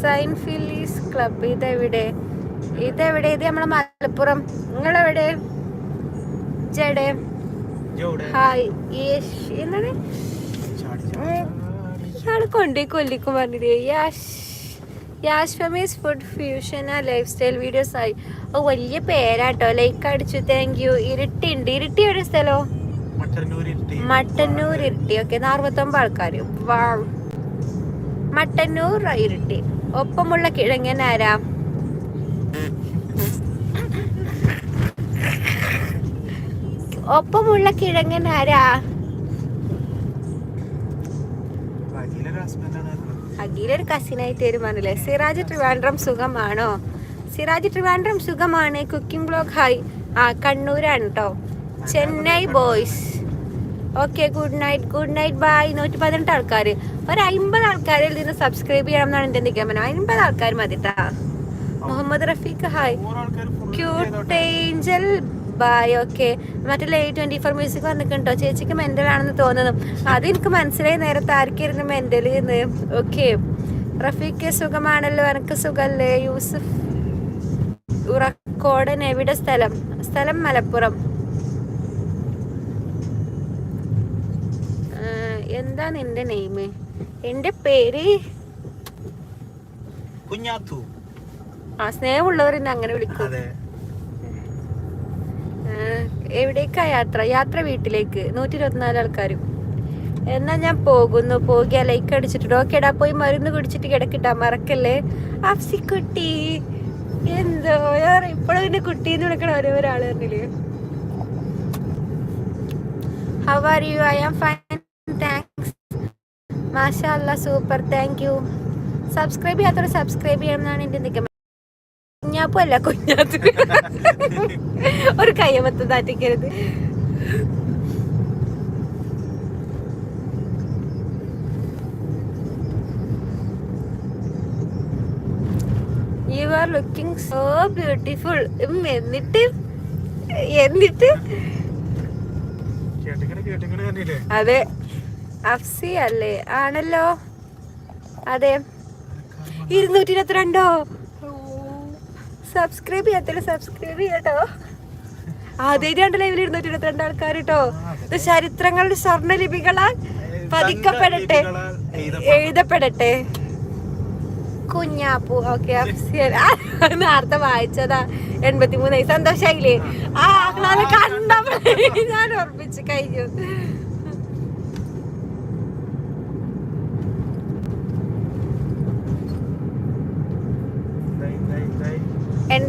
Sign ഫിലീസ് club ഇതെവിടെ? ഇതെവിടെ? ഇത് നമ്മളെ മലപ്പുറം. നിങ്ങളെവിടെ? ജോടെ ഹായ് യേശ് എന്താണ്? ഇയാൾ കൊണ്ടേ കൊല്ലിക്കും പറഞ്ഞില്ലേ? യാഷ് യാഷ് ഫമീസ് ഫുഡ് ഫ്യൂഷൻ ആ ലൈഫ് സ്റ്റൈൽ വീഡിയോസ് ആയി ഓ വലിയ പേരാട്ടോ. ലൈക്ക് അടിച്ചു. താങ്ക് യു ഇരുട്ടി ഉണ്ട് ഇരുട്ടി എവിടെ സ്ഥലോ? മട്ടന്നൂർ ഇരുട്ടി. മട്ടന്നൂർ ഇരുട്ടി. ഓക്കെ അറുപത്തൊമ്പത് ആൾക്കാർ വാ മട്ടന്നൂർ ഇരുട്ടി. ഒപ്പമുള്ള കിഴങ്ങൻ ആരാ? ഒപ്പമുള്ള കിഴങ്ങൻ ആരാ? അഖിലൊരു കസിനായിട്ട് വരുമാണല്ലേ സിറാജ് ട്രിവാൻഡ്രം സുഖമാണോ? സിറാജ് ട്രിവാൻഡ്രം സുഖമാണ്. കുക്കിംഗ് ബ്ലോഗ് ഹായ് ആ കണ്ണൂരാണ് കേട്ടോ Chennai boys okay good night good night bye നൂറ്റി പതിനെട്ട് ആൾക്കാർ ഒരു അമ്പത് ആൾക്കാരിൽ നിന്ന് സബ്സ്ക്രൈബ് ചെയ്യണം എന്നാണ് എന്റെ നിഗമനം. അമ്പത് ആൾക്കാർ മതിട്ടാ Muhammad Rafiq hi cute angel bye okay മറ്റേ ലൈറ്റ് ട്വന്റി ഫോർ മ്യൂസിക് വന്നിട്ടുണ്ടോ? ചേച്ചിക്ക് മെന്റൽ ആണെന്ന് തോന്നുന്നു. അത് എനിക്ക് മനസ്സിലായി. നേരത്തെ ആർക്കായിരുന്നു മെന്റൽ എന്ന് ഓക്കെ റഫീഖ് സുഖമാണല്ലോ? എനക്ക് സുഖല്ലേ? യൂസഫ് ഉറക്കോടൻ എവിടെ സ്ഥലം? സ്ഥലം മലപ്പുറം ആ, എന്താ നിന്റെ നെയിം എന്റെ പേര്? കുഞ്ഞാത്തു. ആ സ്നേഹമുള്ളവർ എന്നെ അങ്ങനെ വിളിക്കും. എവിടേക്കാ യാത്ര? യാത്ര വീട്ടിലേക്ക്. നൂറ്റി ഇരുപത്തിനാല് ആൾക്കാരും. എന്നാ ഞാൻ പോകുന്നു. പോകിയ ലൈക്ക് അടിച്ചിട്ടുണ്ട് ഓക്കേടാ പോയി മരുന്ന് കുടിച്ചിട്ട് കിടക്കിട്ടാ. മറക്കല്ലേ? അഫ്സിക്കുട്ടി എന്തോ? ഇപ്പോഴും എന്നെ കുട്ടീന്ന് വിളിക്കണ ഓരോ ഒരാൾ പറഞ്ഞില്ലേ? How are you I am fine thanks മാഷാ അല്ല സൂപ്പർ. താങ്ക് യു സബ്സ്ക്രൈബ് ചെയ്യാത്തവർ സബ്സ്ക്രൈബ് ചെയ്യണം എന്നാണ് എന്റെ നിഗമനം. കുഞ്ഞാപ്പല്ല കുഞ്ഞാത്ത്. ഒരു കയ്യമത്ത് താറ്റിക്കരുത്. You are looking so beautiful എന്നിട്ട്? എന്നിട്ട്? അതെ. അഫ്സി അല്ലേ? ആണല്ലോ. അതെ. ഇരുന്നൂറ്റി ഇരുപത്തിരണ്ടോ സബ്സ്ക്രൈബ് ചെയ്യാത്തല്ലോ സബ്സ്ക്രൈബ് ചെയ്യട്ടോ. ആദ്യമായിട്ടാണ് ലൈവിൽ ഇരുന്നൂറ്റി ഇരുപത്തിരണ്ട് ആൾക്കാർ കേട്ടോ ഇത് ചരിത്രങ്ങളുടെ സ്വർണലിപികളാൽ പതിക്കപ്പെടട്ടെ. എഴുതപ്പെടട്ടെ. കുഞ്ഞാപ്പു. ഓക്കെ നേരത്തെ വായിച്ചതാ. എൺപത്തി മൂന്നായി സന്തോഷായില്ലേ? ആ കണ്ടപ്പോ ഞാൻ ഉറപ്പിച്ച് കഴിഞ്ഞു.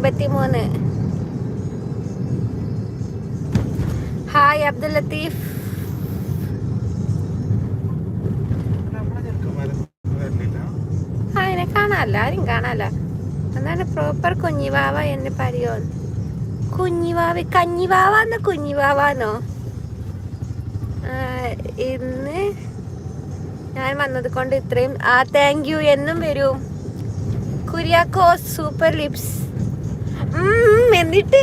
എൺപത്തി മൂന്ന് ഹായ് അബ്ദുൽ ലത്തീഫ് ആ എന്നെ കാണാല്ല ആരും കാണാല്ല. എന്നാണ് പ്രോപ്പർ കുഞ്ഞിവാവ എന്ന് പറയോ. കുഞ്ഞിവാവ കഞ്ഞിവാവാന്നോ കുഞ്ഞിവാവാന്നോ ഇന്ന് ഞാൻ വന്നത് കൊണ്ട് ഇത്രയും ആ താങ്ക് യു എന്നും വരൂ. കുര്യാക്കോ സൂപ്പർ ലിപ്സ് എന്നിട്ട്?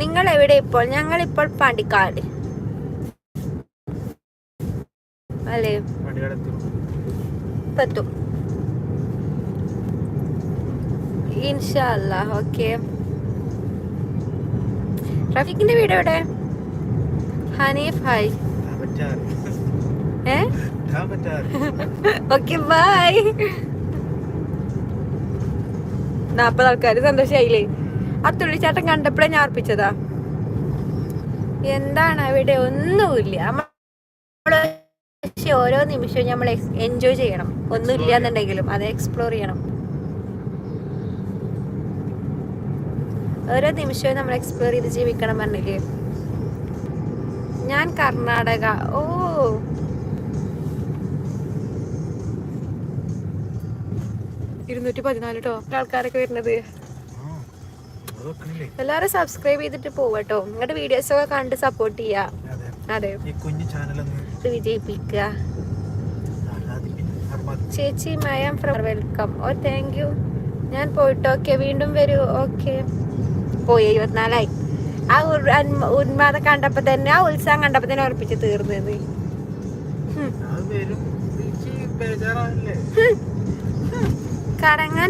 നിങ്ങൾ എവിടെ ഇപ്പോൾ? ഞങ്ങൾ ഇപ്പോൾ പാണ്ടിക്കാട്. അല്ലേ? പറ്റും ഇൻഷല്ല ഓക്കെ. റഫീഖിന്റെ വീട് എവിടെ? ഹനീഫ് ഹായ് ഏ? Okay bye. നാപ്പത് ആൾക്കാർ സന്തോഷമായില്ലേ ആ തുള്ളിച്ചാട്ടം കണ്ടപ്പോഴേ ഞാൻ അർപ്പിച്ചതാ എന്താണ് അവിടെ ഒന്നുമില്ല. പക്ഷെ ഓരോ നിമിഷവും നമ്മൾ എൻജോയ് ചെയ്യണം. ഒന്നുമില്ല എന്നുണ്ടെങ്കിലും അത് എക്സ്പ്ലോർ ചെയ്യണം. ഓരോ നിമിഷവും നമ്മൾ എക്സ്പ്ലോർ ചെയ്ത് ജീവിക്കണം പറഞ്ഞില്ലേ? ഞാൻ കർണാടക. ഓ. ഇരുന്നൂറ്റി പതിനാല് കേട്ടോ ആൾക്കാരൊക്കെ വരുന്നത്. എല്ലാവരും സബ്സ്ക്രൈബ് ചെയ്തിട്ട് പോവട്ടോ നിങ്ങളുടെ വീഡിയോസ് ഒക്കെ കണ്ട് സപ്പോർട്ട് ചെയ്യാ. അതെ. വിജയിപ്പിക്കുക. ചേച്ചി മയം ഫ്രം വെൽക്കം ഓ താങ്ക് യു ഞാൻ പോയിട്ട് ഓക്കെ വീണ്ടും വരൂ. ഓക്കെ പോയി ഇരുപത്തിനാലായി. ആ ഉന്മാദ കണ്ടപ്പോ തന്നെ ആ ഉത്സാഹം കണ്ടപ്പോ തന്നെ ഉറപ്പിച്ച് തീർന്നത് അത് വരും എനിക്ക് ബേജാറാവില്ലേ കറങ്ങാൻ